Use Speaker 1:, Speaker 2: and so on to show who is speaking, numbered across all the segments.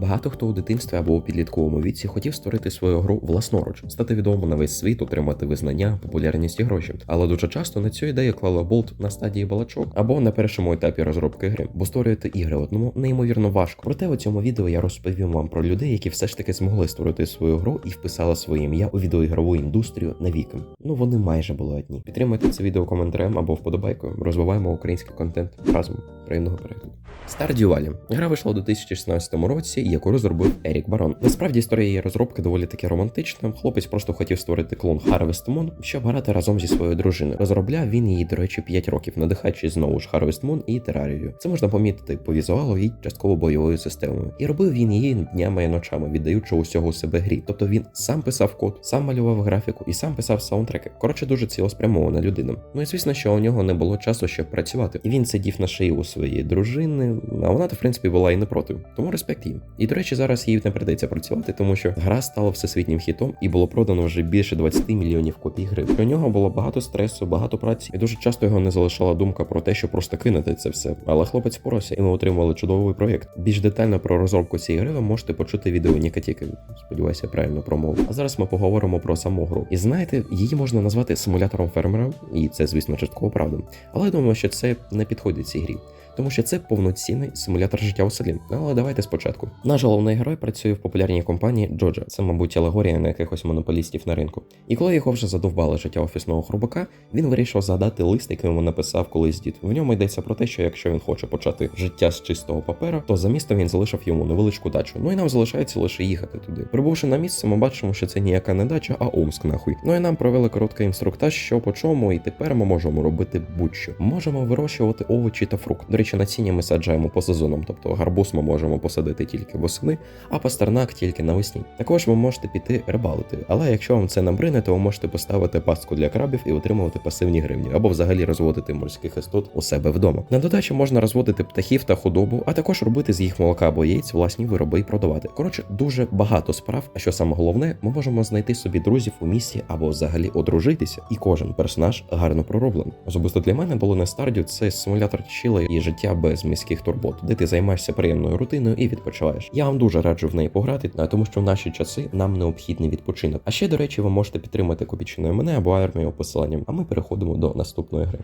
Speaker 1: Багато хто у дитинстві або у підлітковому віці хотів створити свою гру власноруч, стати відомим на весь світ, отримати визнання, популярність і гроші. Але дуже часто на цю ідею клали болт на стадії балачок або на першому етапі розробки гри, бо створювати ігри одному неймовірно важко. Проте у цьому відео я розповім вам про людей, які все ж таки змогли створити свою гру і вписали своє ім'я у відеоігрову індустрію навіки. Ну вони майже були одні. Підтримуйте це відео коментарем або вподобайкою. Розвиваємо український контент разом. Приємного перегляду. Stardew Valley. Гра вийшла у 2016 році, яку розробив Ерік Барон. Насправді історія її розробки доволі таки романтична. Хлопець просто хотів створити клон Harvest Moon, щоб грати разом зі своєю дружиною. Розробляв він її, до речі, 5 років, надихаючись знову ж Harvest Moon і Терарією. Це можна помітити по візуалу і частково бойовою системою. І робив він її днями і ночами, віддаючи усього себе грі. Тобто він сам писав код, сам малював графіку і сам писав саундтреки. Коротше, дуже цілеспрямована людина. Ну і звісно, що у нього не було часу, щоб працювати. І він сидів на шиї у своєї дружини, а вона то в принципі була і не проти. Тому респект їй. І до речі, зараз їй не придеться працювати, тому що гра стала всесвітнім хітом і було продано вже більше 20 мільйонів копій гри. У нього було багато стресу, багато праці, і дуже часто його не залишала думка про те, що просто кинути це все. Але хлопець порався, і ми отримали чудовий проєкт. Більш детально про розробку цієї гри ви можете почути відео Нікатіки. Сподіваюся, правильно промовив. А зараз ми поговоримо про саму гру. І знаєте, її можна назвати симулятором фермера, і це, звісно, частково правда. Але я думаю, що це не підходить цій грі тому що це повноцінний симулятор життя у селі. Але давайте спочатку. Наш головний герой працює в популярній компанії Джоджа. Це, мабуть, алегорія на якихось монополістів на ринку. І коли його вже задовбало життя офісного хрубака, він вирішив задати лист, який йому написав колись дід. В ньому йдеться про те, що якщо він хоче почати життя з чистого папера, то за містом він залишив йому невеличку дачу. Ну і нам залишається лише їхати туди. Прибувши на місце, ми бачимо, що це ніяка не дача, а Омск нахуй. Ну і нам провели короткий інструктаж, що по чому, і тепер ми можемо робити будь-що. Можемо вирощувати овочі та фрукт. До речі, насіння ми саджаємо по сезонам, тобто гарбуз ми можемо посадити тільки восени, а пастернак тільки навесні. Також ви можете піти рибалити, але якщо вам це набрине, то ви можете поставити пастку для крабів і отримувати пасивні гривні, або взагалі розводити морських істот у себе вдома. На додачу можна розводити птахів та худобу, а також робити з їх молока або яєць власні вироби і продавати. Коротше, дуже багато справ. А що саме головне, ми можемо знайти собі друзів у місті або взагалі одружитися, і кожен персонаж гарно пророблений. Особисто для мене було не Stardew, це симулятор чіла і життя без міських турбот, де ти займаєшся приємною рутиною і відпочиваєш. Я вам дуже раджу в неї пограти, тому що в наші часи нам необхідний відпочинок. А ще, до речі, ви можете підтримати копічиною мене або армію посиланням. А ми переходимо до наступної гри.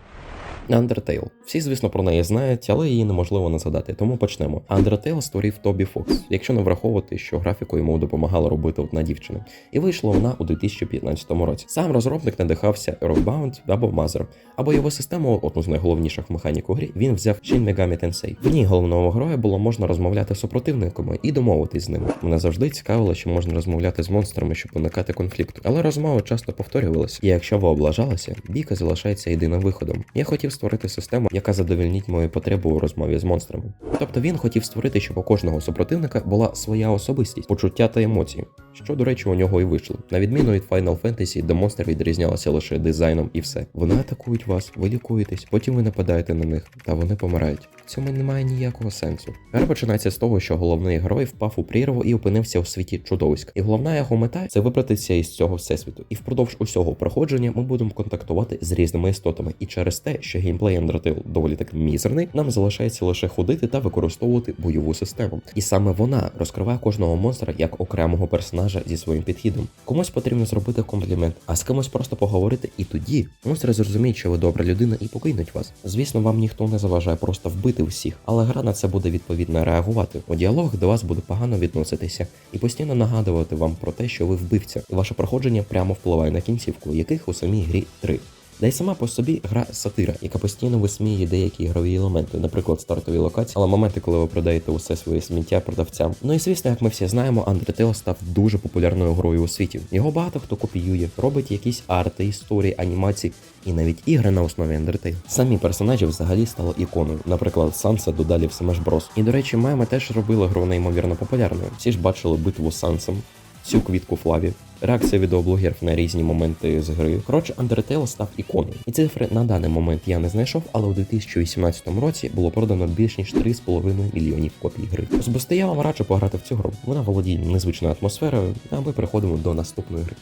Speaker 1: Undertale. Всі, звісно, про неї знають, але її неможливо не згадати, тому почнемо. Undertale створив Тобі Фокс, якщо не враховувати, що графіку йому допомагала робити одна дівчина. І вийшла вона у 2015 році. Сам розробник надихався Rockbound або Mother, або його систему, одну з найголовніших механік у грі, він взяв Shin Megami Tensei. В ній головного героя було можна розмовляти з супротивниками і домовитись з ними. Мене завжди цікавило, що можна розмовляти з монстрами, щоб уникати конфлікту. Але розмови часто повторювалися. І якщо ви облажалися, бійка залишається єдиним виходом. Я хотів створити систему, яка задовільнить мою потребу у розмові з монстрами. Тобто він хотів створити, щоб у кожного супротивника була своя особистість, почуття та емоції, що, до речі, у нього і вийшло. На відміну від Final Fantasy, де монстри відрізнялися лише дизайном і все. Вони атакують вас, ви лікуєтесь, потім ви нападаєте на них, та вони помирають. В цьому немає ніякого сенсу. Гра починається з того, що головний герой впав у прірву і опинився у світі чудовиськ. І головна його мета це вибратися із цього всесвіту. І впродовж усього проходження ми будемо контактувати з різними істотами. І через те, що геймплей Undertale доволі таки мізерний, нам залишається лише ходити та використовувати бойову систему. І саме вона розкриває кожного монстра як окремого персонажа зі своїм підхідом. Комусь потрібно зробити комплімент, а з кимось просто поговорити, і тоді монстри зрозуміють, що ви добра людина і покинуть вас. Звісно, вам ніхто не заважає просто вбити всіх, але гра на це буде відповідно реагувати. У діалогах до вас буде погано відноситися і постійно нагадувати вам про те, що ви вбивця, і ваше проходження прямо впливає на кінцівку, яких у самій грі три. Да й сама по собі гра сатира, яка постійно висміює деякі ігрові елементи, наприклад, стартові локації, але моменти, коли ви продаєте усе своє сміття продавцям. Ну і звісно, як ми всі знаємо, Undertale став дуже популярною грою у світі. Його багато хто копіює, робить якісь арти, історії, анімації. І навіть ігри на основі Undertale. Самі персонажі взагалі стали іконою. Наприклад, Санса додалі в Smash Bros. І до речі, меми теж робили гру неймовірно популярною. Всі ж бачили битву з Сансом, цю квітку Флаві, реакція відеоблогерів на різні моменти з гри. Коротше, Undertale став іконою. І цифри на даний момент я не знайшов, але у 2018 році було продано більш ніж 3,5 мільйонів копій гри. Особисто я вам раджу пограти в цю гру. Вона володіє незвичною атмосферою, а ми переходимо до наступної гри.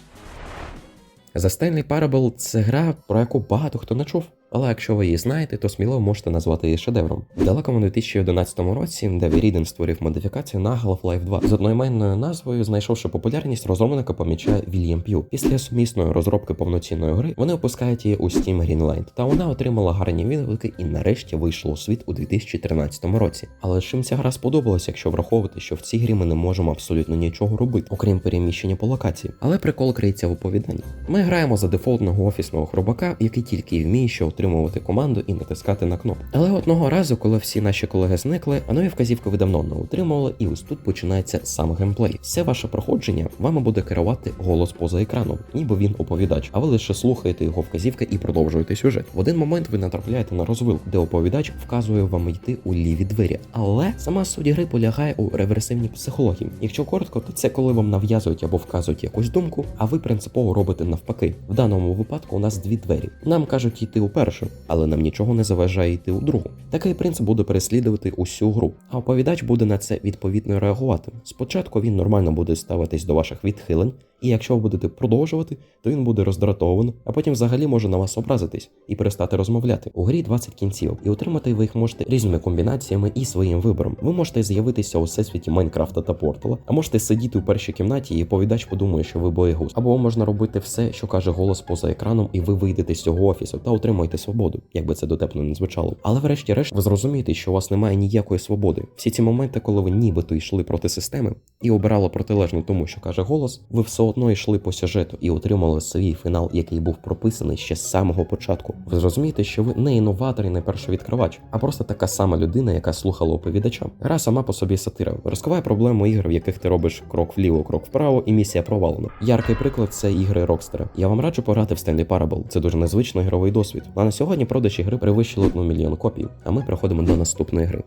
Speaker 1: The Stanley Parable – це гра, про яку багато хто не чув. Але якщо ви її знаєте, то сміло можете назвати її шедевром. В далекому 2011 році Деві Ріден створив модифікацію на Half-Life 2 з одноіменною назвою, знайшовши популярність, розробника помічає Вільям П'ю. Після сумісної розробки повноцінної гри вони опускають її у Steam Greenlight, та вона отримала гарні відгуки і нарешті вийшла у світ у 2013 році. Але чим ця гра сподобалася, якщо враховувати, що в цій грі ми не можемо абсолютно нічого робити, окрім переміщення по локації. Але прикол криється в оповіданні. Ми граємо за дефолтного офісного хробака, який тільки вміє що отримувати команду і натискати на кнопку. Але одного разу, коли всі наші колеги зникли, а нові вказівки ви давно не отримували, і ось тут починається сам геймплей. Все ваше проходження вами буде керувати голос поза екраном, ніби він оповідач, а ви лише слухаєте його вказівки і продовжуєте сюжет. В один момент ви натрапляєте на розвил, де оповідач вказує вам йти у ліві двері. Але сама суть гри полягає у реверсивній психології. Якщо коротко, то це коли вам нав'язують або вказують якусь думку, а ви принципово робите навпаки. В даному випадку у нас дві двері. Нам кажуть йти у першу, але нам нічого не заважає йти у другу. Такий принцип буде переслідувати усю гру, а оповідач буде на це відповідно реагувати. Спочатку він нормально буде ставитись до ваших відхилень, і якщо ви будете продовжувати, то він буде роздратований, а потім взагалі може на вас образитись і перестати розмовляти. У грі 20 кінців, і отримати ви їх можете різними комбінаціями і своїм вибором. Ви можете з'явитися у всесвіті Майнкрафта та Портала, а можете сидіти у першій кімнаті, і оповідач подумає, що ви боєгуз. Або можна робити все, що каже голос поза екраном, і ви вийдете з цього офісу та отримаєте свободу, як би це дотепно не звучало. Але врешті-решт ви зрозумієте, що у вас немає ніякої свободи. Всі ці моменти, коли ви нібито йшли проти системи і обирали протилежно тому, що каже голос, ви все одно йшли по сюжету і отримали свій фінал, який був прописаний ще з самого початку. Ви зрозумієте, що ви не інноватор і не першовідкривач, а просто така сама людина, яка слухала оповідача. Гра сама по собі сатира. Розкриває проблему ігр, в яких ти робиш крок вліво, крок вправо, і місія провалена. Яркий приклад це ігри Rockstar. Я вам раджу пограти в Stanley Parable. Це дуже незвичний ігровий досвід. А на сьогодні продажі гри перевищили 1 мільйон копій. А ми переходимо до наступної гри.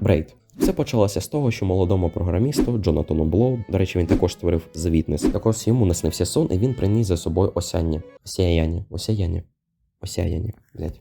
Speaker 1: Брейд. Все почалося з того, що молодому програмісту Джонатану Блоу, до речі, він також створив Witness. Також йому наснився сон, і він приніс за собою осяння. Осяяння, осяяння, осяяння, блять.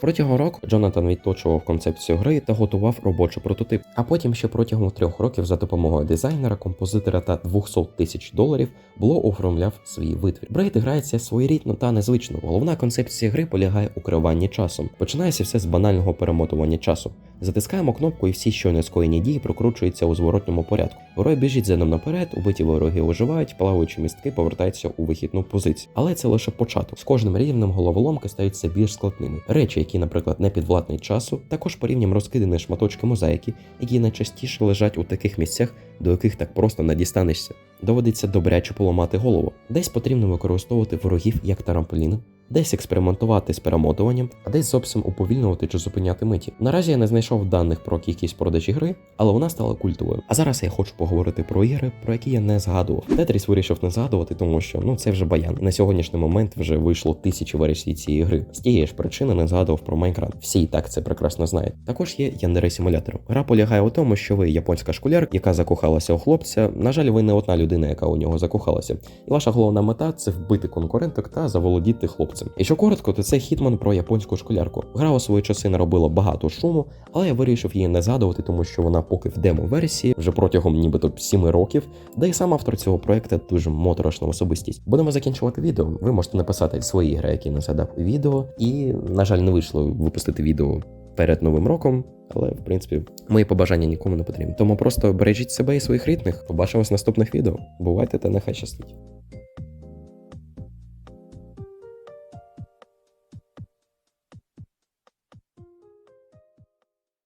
Speaker 1: Протягом року Джонатан відточував концепцію гри та готував робочий прототип. А потім ще протягом трьох років за допомогою дизайнера, композитора та 200 тисяч доларів було оформляв свій витвір. Брейд грається своєрідно та незвично. Головна концепція гри полягає у керуванні часом. Починається все з банального перемотування часу. Затискаємо кнопку, і всі щойно скоєні дії прокручуються у зворотньому порядку. Герой біжить за ним наперед, убиті вороги виживають, плаваючі містки повертаються у вихідну позицію. Але це лише початок. З кожним рівнем головоломки стають все більш складними. Речі, які, наприклад, не підвладні часу, також порівням розкидані шматочки мозаїки, які найчастіше лежать у таких місцях, до яких так просто не дістанешся. Доводиться добряче поламати голову. Десь потрібно використовувати ворогів як тарамполіни, десь експериментувати з перемотуванням, а десь зовсім уповільнювати чи зупиняти миті. Наразі я не знайшов даних про кількість продажі гри, але вона стала культовою. А зараз я хочу поговорити про ігри, про які я не згадував. Тетріс вирішив не згадувати, тому що ну це вже баян. На сьогоднішній момент вже вийшло тисячі версій цієї гри. З тієї ж причини не згадував про Майнкрафт. Всі і так це прекрасно знають. Також є Яндери симулятор. Гра полягає у тому, що ви японська школярка, яка закохалася у хлопця. На жаль, ви не одна людина, яка у нього закохалася. І ваша головна мета це вбити конкуренток та заволодіти хлопцем. І що коротко, то це хітман про японську школярку. Гра у свої часи наробила багато шуму, але я вирішив її не згадувати, тому що вона поки в демо-версії вже протягом нібито 7 років, де і сам автор цього проекту дуже моторошна особистість. Будемо закінчувати відео. Ви можете написати свої ігри, які не згадав у відео, і на жаль, не вийшло випустити відео. Перед новим роком, але в принципі мої побажання нікому не потрібні. Тому просто бережіть себе і своїх рідних. Побачимось в наступних відео. Бувайте та нехай щастить.